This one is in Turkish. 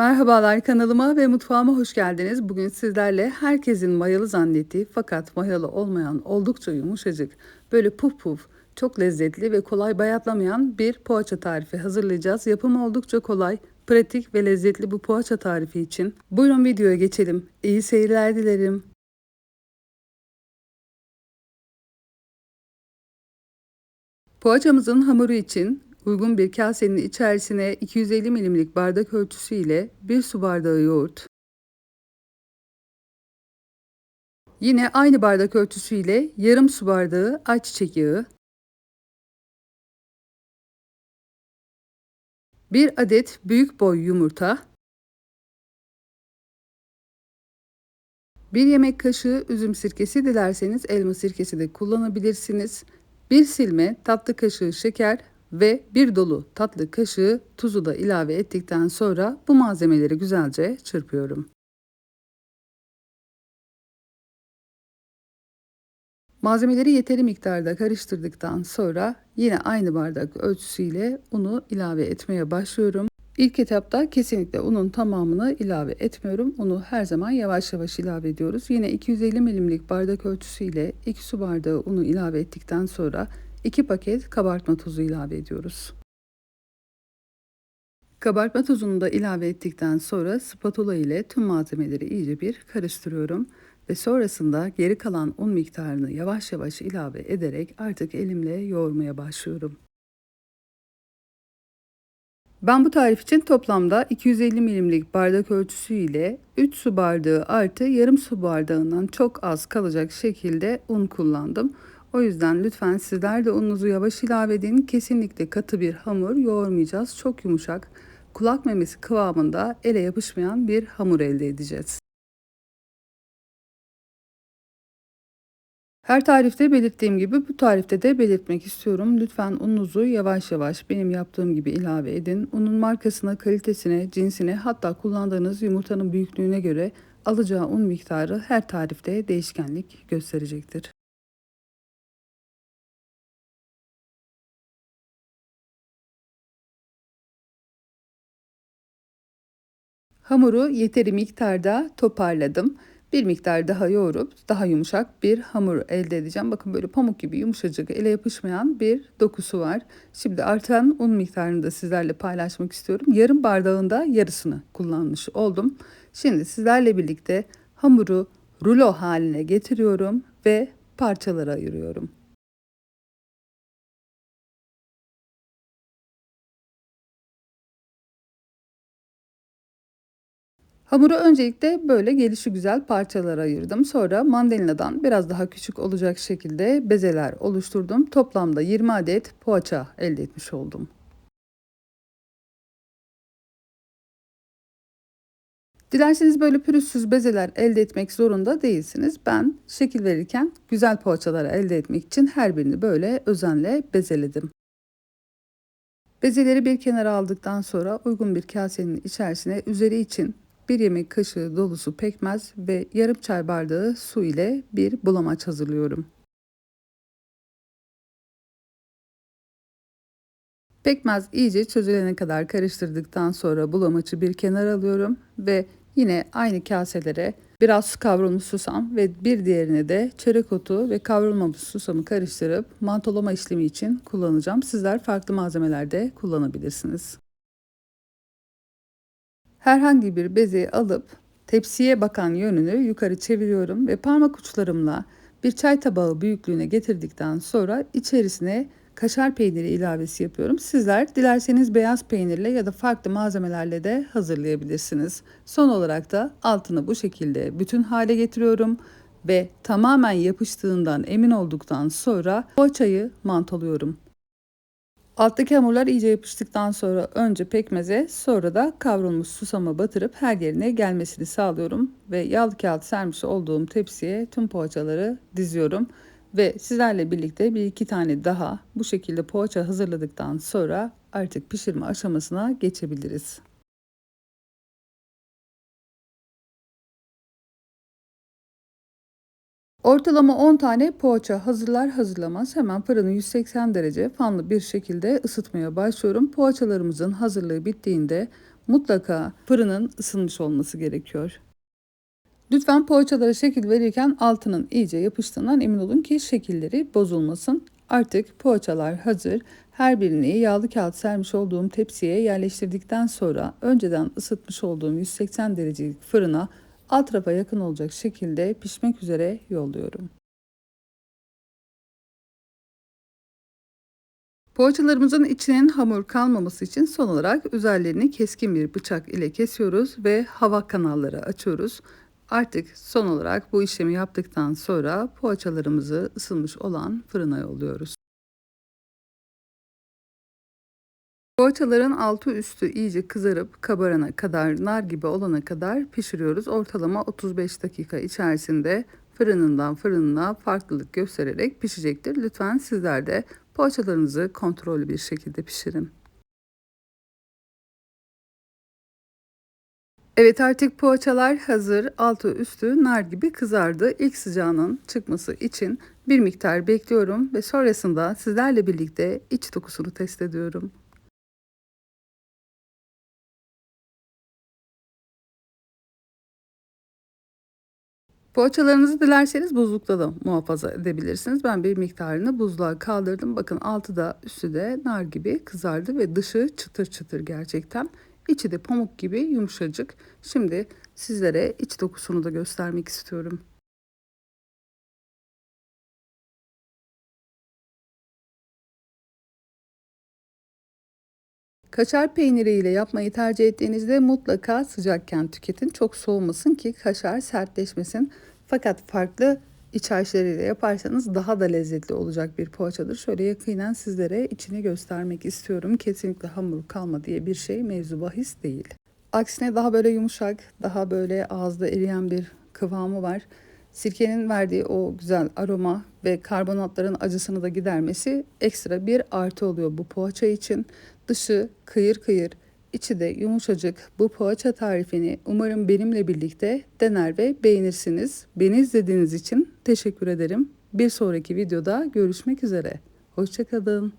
Merhabalar kanalıma ve mutfağıma hoş geldiniz. Bugün sizlerle herkesin mayalı zannettiği fakat mayalı olmayan oldukça yumuşacık, böyle puf puf, çok lezzetli ve kolay bayatlamayan bir poğaça tarifi hazırlayacağız. Yapımı oldukça kolay, pratik ve lezzetli bu poğaça tarifi için. Buyurun videoya geçelim. İyi seyirler dilerim. Poğaçamızın hamuru için uygun bir kasenin içerisine 250 milimlik bardak ölçüsü ile 1 su bardağı yoğurt, yine aynı bardak ölçüsü ile yarım su bardağı ayçiçek yağı, 1 adet büyük boy yumurta, 1 yemek kaşığı üzüm sirkesi dilerseniz elma sirkesi de kullanabilirsiniz. 1 silme tatlı kaşığı şeker ve bir dolu tatlı kaşığı tuzu da ilave ettikten sonra bu malzemeleri güzelce çırpıyorum. Malzemeleri yeteri miktarda karıştırdıktan sonra yine aynı bardak ölçüsüyle unu ilave etmeye başlıyorum. İlk etapta kesinlikle unun tamamını ilave etmiyorum. Unu her zaman yavaş yavaş ilave ediyoruz. Yine 250 milimlik bardak ölçüsüyle 2 su bardağı unu ilave ettikten sonra 2 paket kabartma tozu ilave ediyoruz. Kabartma tozunu da ilave ettikten sonra spatula ile tüm malzemeleri iyice bir karıştırıyorum ve sonrasında geri kalan un miktarını yavaş yavaş ilave ederek artık elimle yoğurmaya başlıyorum. Ben bu tarif için toplamda 250 milimlik bardak ölçüsü ile 3 su bardağı artı yarım su bardağından çok az kalacak şekilde un kullandım. O yüzden lütfen sizler de ununuzu yavaş ilave edin. Kesinlikle katı bir hamur yoğurmayacağız. Çok yumuşak, kulak memesi kıvamında ele yapışmayan bir hamur elde edeceğiz. Her tarifte belirttiğim gibi bu tarifte de belirtmek istiyorum. Lütfen ununuzu yavaş yavaş benim yaptığım gibi ilave edin. Unun markasına, kalitesine, cinsine hatta kullandığınız yumurtanın büyüklüğüne göre alacağı un miktarı her tarifte değişkenlik gösterecektir. Hamuru yeteri miktarda toparladım. Bir miktar daha yoğurup daha yumuşak bir hamur elde edeceğim. Bakın böyle pamuk gibi yumuşacık ele yapışmayan bir dokusu var. Şimdi artan un miktarını da sizlerle paylaşmak istiyorum. Yarım bardağında yarısını kullanmış oldum. Şimdi sizlerle birlikte hamuru rulo haline getiriyorum ve parçalara ayırıyorum. Hamuru öncelikle böyle gelişi güzel parçalara ayırdım. Sonra mandalinadan biraz daha küçük olacak şekilde bezeler oluşturdum. Toplamda 20 adet poğaça elde etmiş oldum. Dilerseniz böyle pürüzsüz bezeler elde etmek zorunda değilsiniz. Ben şekil verirken güzel poğaçaları elde etmek için her birini böyle özenle bezeledim. Bezeleri bir kenara aldıktan sonra uygun bir kasenin içerisine üzeri için 1 yemek kaşığı dolusu pekmez ve yarım çay bardağı su ile bir bulamaç hazırlıyorum. Pekmez iyice çözülene kadar karıştırdıktan sonra bulamaçı bir kenara alıyorum ve yine aynı kaselere biraz kavrulmuş susam ve bir diğerine de çörek otu ve kavrulmamış susamı karıştırıp mantolama işlemi için kullanacağım. Sizler farklı malzemelerde kullanabilirsiniz. Herhangi bir bezi alıp tepsiye bakan yönünü yukarı çeviriyorum ve parmak uçlarımla bir çay tabağı büyüklüğüne getirdikten sonra içerisine kaşar peyniri ilavesi yapıyorum. Sizler dilerseniz beyaz peynirle ya da farklı malzemelerle de hazırlayabilirsiniz. Son olarak da altını bu şekilde bütün hale getiriyorum ve tamamen yapıştığından emin olduktan sonra poğaçayı mantoluyorum. Alttaki hamurlar iyice yapıştıktan sonra önce pekmeze sonra da kavrulmuş susama batırıp her yerine gelmesini sağlıyorum. Ve yağlı kağıt sermiş olduğum tepsiye tüm poğaçaları diziyorum. Ve sizlerle birlikte bir iki tane daha bu şekilde poğaça hazırladıktan sonra artık pişirme aşamasına geçebiliriz. Ortalama 10 tane poğaça hazırlar hazırlamaz hemen fırını 180 derece fanlı bir şekilde ısıtmaya başlıyorum. Poğaçalarımızın hazırlığı bittiğinde mutlaka fırının ısınmış olması gerekiyor. Lütfen poğaçalara şekil verirken altının iyice yapıştığından emin olun ki şekilleri bozulmasın. Artık poğaçalar hazır. Her birini yağlı kağıt sermiş olduğum tepsiye yerleştirdikten sonra önceden ısıtmış olduğum 180 derecelik fırına alt rafa yakın olacak şekilde pişmek üzere yolluyorum. Poğaçalarımızın içinin hamur kalmaması için son olarak üzerlerini keskin bir bıçak ile kesiyoruz ve hava kanalları açıyoruz. Artık son olarak bu işlemi yaptıktan sonra poğaçalarımızı ısınmış olan fırına yolluyoruz. Poğaçaların altı üstü iyice kızarıp kabarana kadar, nar gibi olana kadar pişiriyoruz. Ortalama 35 dakika içerisinde fırınından fırınına farklılık göstererek pişecektir. Lütfen sizler de poğaçalarınızı kontrollü bir şekilde pişirin. Evet artık poğaçalar hazır. Altı üstü nar gibi kızardı. İlk sıcağının çıkması için bir miktar bekliyorum ve sonrasında sizlerle birlikte iç dokusunu test ediyorum. Poğaçalarınızı dilerseniz buzlukta da muhafaza edebilirsiniz. Ben bir miktarını buzluğa kaldırdım. Bakın altı da üstü de nar gibi kızardı ve dışı çıtır çıtır gerçekten. İçi de pamuk gibi yumuşacık. Şimdi sizlere iç dokusunu da göstermek istiyorum. Kaşar peyniriyle yapmayı tercih ettiğinizde mutlaka sıcakken tüketin. Çok soğumasın ki kaşar sertleşmesin. Fakat farklı iç yaparsanız daha da lezzetli olacak bir poğaçadır. Şöyle yakinen sizlere içini göstermek istiyorum. Kesinlikle hamur kalma diye bir şey mevzu bahis değil. Aksine daha böyle yumuşak, daha böyle ağızda eriyen bir kıvamı var. Sirkenin verdiği o güzel aroma ve karbonatların acısını da gidermesi ekstra bir artı oluyor bu poğaça için. Dışı kıyır kıyır, içi de yumuşacık bu poğaça tarifini umarım benimle birlikte dener ve beğenirsiniz. Beni izlediğiniz için teşekkür ederim. Bir sonraki videoda görüşmek üzere. Hoşçakalın.